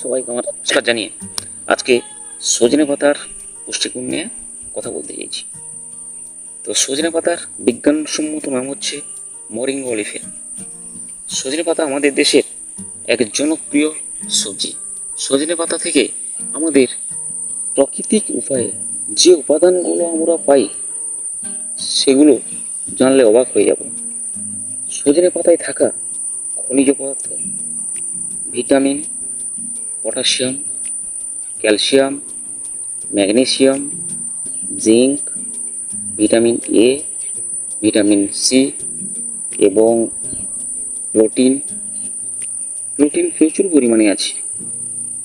সবাইকে আমার নমস্কার জানিয়ে আজকে সজনে পাতার পুষ্টিগুণ নিয়ে কথা বলতে চাইছি। তো সজনে পাতার বিজ্ঞানসম্মত নাম হচ্ছে মরিঙ্গা অলিফেরা সজনে পাতা আমাদের দেশের এক জনপ্রিয় সবজি। সজনে পাতা থেকে আমাদের প্রাকৃতিক উপায়ে যে উপাদানগুলো আমরা পাই, সেগুলো জানলে অবাক হয়ে যাব। সজনে পাতায় থাকা খনিজ পদার্থ, vitamin potassium, calcium, magnesium, zinc, vitamin A vitamin C এবং প্রোটিন। প্রোটিন প্রচুর পরিমাণে আছে।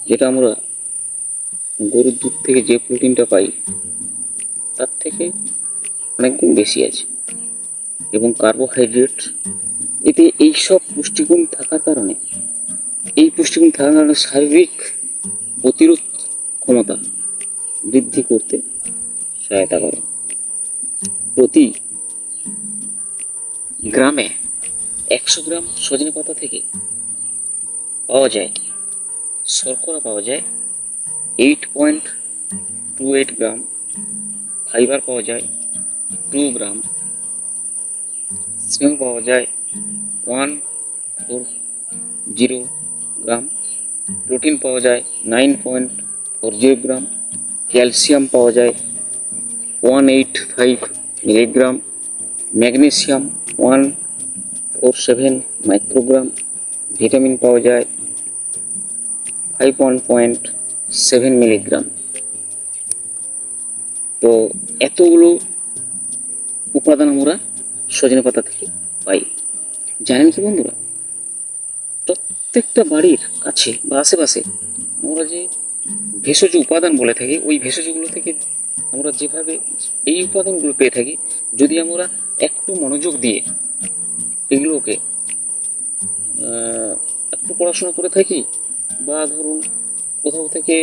যেটা আমরা গরুর দুধ থেকে যে প্রোটিনটা পাই, তার থেকে অনেক গুণ বেশি আছে। এবং কার্বোহাইড্রেট এতে এইসব পুষ্টিগুণ থাকার কারণে এই পুষ্টিগুণ থাকার কারণে শারীরিক প্রতিরোধ ক্ষমতা বৃদ্ধি করতে সহায়তা করে। প্রতি গ্রামে একশো গ্রাম সজনে পাতা থেকে পাওয়া যায়, শর্করা পাওয়া যায় eight point two eight gram fibre পাওয়া যায় টু গ্রাম স্নেহ পাওয়া যায় one four zero gram, protein পাওয়া যায় nine point four zero gram, calcium পাওয়া যায় one eight five milligram, magnesium one four seven microgram, vitamin পাওয়া যায় five one point seven milligram. তো এতগুলো উপাদান আমরা সজনে পাতা থেকে পাই। জানেন কি বন্ধুরা? প্রত্যেকটা বাড়ির কাছে বা আশেপাশে আমরা যে ভেষজ উপাদান বলে থাকি, ওই ভেষজগুলো থেকে আমরা যেভাবে এই উপাদানগুলো পেয়ে থাকি, যদি আমরা একটু মনোযোগ দিয়ে এগুলোকে একটু পড়াশোনা করে থাকি বা ধরুন কোথাও থেকে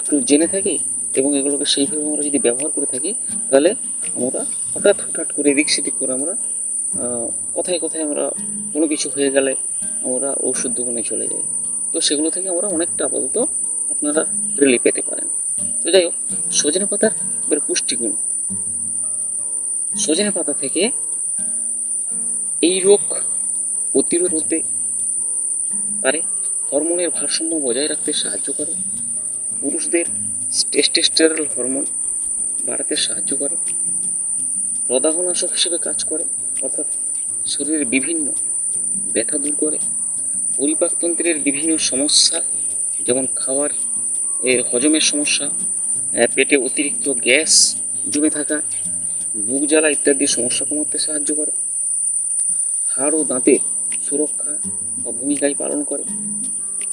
একটু জেনে থাকি এবং এগুলোকে সেইভাবে আমরা যদি ব্যবহার করে থাকি, তাহলে আমরা হঠাৎ হঠাৎ করে এদিক সেদিক করে আমরা কথায় কোথায় আমরা কোনো কিছু হয়ে গেলে আমরা ঔষধ দোকানে চলে যাই তো সেগুলো থেকে আমরা অনেকটা আপাতত আপনারা রিলিফ পেতে পারেন। তো যাই হোক, সজনে পাতার এবার পুষ্টিগুণ সজনে পাতা থেকে এই রোগ প্রতিরোধ করতে পারে, হরমোনের ভারসাম্য বজায় রাখতে সাহায্য করে, পুরুষদের টেস্টেস্টেরল হরমোন বাড়াতে সাহায্য করে, প্রদাহনাশক হিসেবে কাজ করে, অর্থাৎ শরীরের বিভিন্ন ব্যথা দূর করে। পরিপাকতন্ত্রের বিভিন্ন সমস্যা, যেমন খাওয়ার, এর হজমের সমস্যা পেটে অতিরিক্ত গ্যাস জমে থাকা, বুক জ্বালা ইত্যাদি সমস্যা কমাতে সাহায্য করে। হাড় ও দাঁতের সুরক্ষা বা ভূমিকায় পালন করে।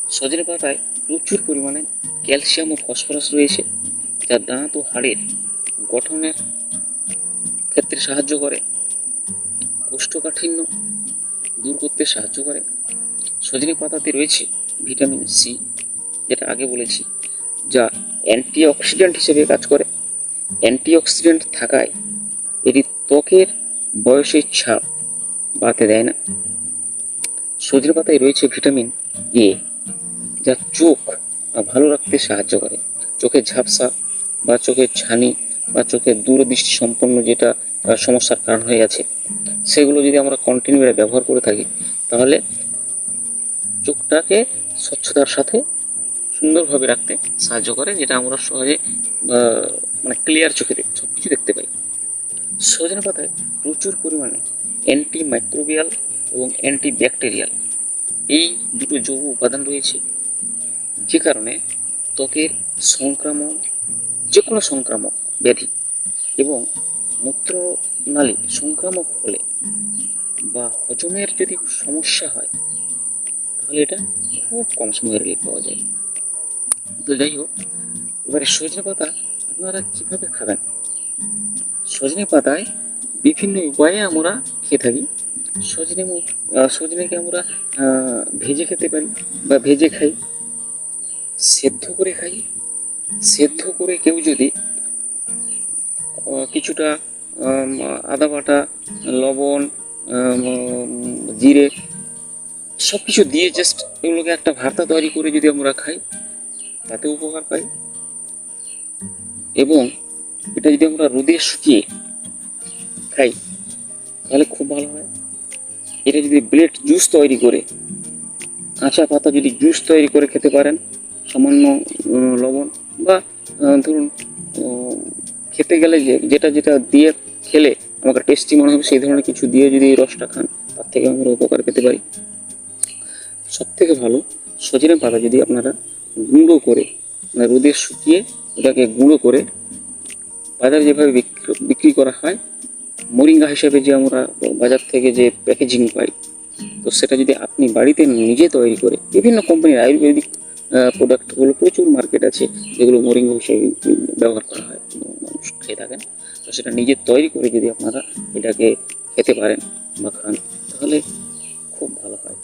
সজনে পাতায় প্রচুর পরিমাণে ক্যালসিয়াম ও ফসফরাস রয়েছে, যা দাঁত ও হাড়ের গঠনের ক্ষেত্রে সাহায্য করে। কোষ্ঠকাঠিন্য দূর করতে সাহায্য করে। সজনে পাতাতে রয়েছে ভিটামিন সি যেটা আগে বলেছি, যা অ্যান্টিঅক্সিডেন্ট হিসেবে কাজ করে। অ্যান্টিঅক্সিডেন্ট থাকায় এটি ত্বকের বয়সের ছাপ বাড়তে দেয় না। সজনে পাতায় রয়েছে ভিটামিন এ যা চোখ ভালো রাখতে সাহায্য করে। চোখের ঝাপসা বা চোখের ছানি বা চোখের দূরদৃষ্টি সম্পন্ন যেটা সমস্যার কারণ হয়ে আছে। সেগুলো যদি আমরা কন্টিনিউ ব্যবহার করে থাকি, তাহলে চোখটাকে স্বচ্ছতার সাথে সুন্দরভাবে রাখতে সাহায্য করে, যেটা আমরা সহজে মানে ক্লিয়ার চোখে সব কিছু দেখতে পাই। সজনে পাতায় প্রচুর পরিমাণে অ্যান্টি মাইক্রোবিয়াল এবং অ্যান্টি ব্যাকটেরিয়াল এই দুটো যৌগ উপাদান রয়েছে, যে কারণে ত্বকের সংক্রামক যে কোনো সংক্রামক ব্যাধি এবং মূত্রনালী সংক্রামক হলে বা হজমের যদি সমস্যা হয়, তাহলে এটা খুব কম সময়ে রিলিফ পাওয়া যায়। তো যাই হোক, এবারে সজনে পাতা আপনারা কীভাবে খাবেন? সজনে পাতায় বিভিন্ন উপায়ে আমরা খেয়ে থাকি। সজনে সজনেকে আমরা ভেজে খেতে পারি বা ভেজে খাই, সেদ্ধ করে খাই। সেদ্ধ করে কেউ যদি কিছুটা আদা বাটা, লবণ জিরে সব কিছু দিয়ে জাস্ট এগুলোকে একটা ভর্তা তৈরি করে যদি আমরা খাই তাতেও উপকার পাই। এবং এটা যদি আমরা রোদে শুকিয়ে খাই, তাহলে খুব ভালো হয়। এটা যদি ব্লেড জুস তৈরি করে, কাঁচা পাতা যদি জুস তৈরি করে খেতে পারেন, সামান্য লবণ বা ধরুন খেতে গেলে যে, যেটা যেটা দিয়ে খেলে আমাকে টেস্টি মনে হবে, সেই ধরনের কিছু দিয়ে যদি এই রসটা খান, তার থেকে আমরা উপকার পেতে পারি। সব থেকে ভালো, সজনে পাতা যদি আপনারা গুঁড়ো করে মানে রোদে শুকিয়ে ওটাকে গুঁড়ো করে, বাজারে যেভাবে বিক্রি- করা হয়, মরিঙ্গা হিসেবে যে আমরা বাজার থেকে যে প্যাকেজিং পাই, তো সেটা যদি আপনি বাড়িতে নিজে তৈরি করে, বিভিন্ন কোম্পানির আয়ুর্বেদিক প্রোডাক্টগুলো প্রচুর মার্কেট আছে, যেগুলো মরিঙ্গা হিসেবে ব্যবহার করা হয়, মানুষ খেয়ে থাকেন। তো সেটা নিজে তৈরি করে যদি আপনারা এটাকে খেতে পারেন বা খান তাহলে খুব ভালো হয়।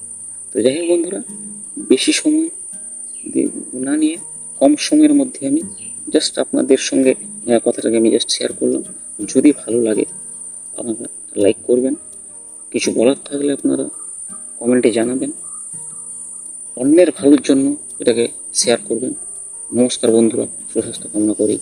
তো যাই হোক বন্ধুরা বেশি সময় না নিয়ে কম সময়ের মধ্যে আমি জাস্ট আপনাদের সঙ্গে আহ, কথাটাকে আমি জাস্ট শেয়ার করলাম। যদি ভালো লাগে আপনারা লাইক করবেন। কিছু বলার থাকলে আপনারা কমেন্টে জানাবেন। অন্যের ভালোর জন্য এটাকে শেয়ার করবেন। নমস্কার বন্ধুরা সুস্বাস্থ্য কামনা করি।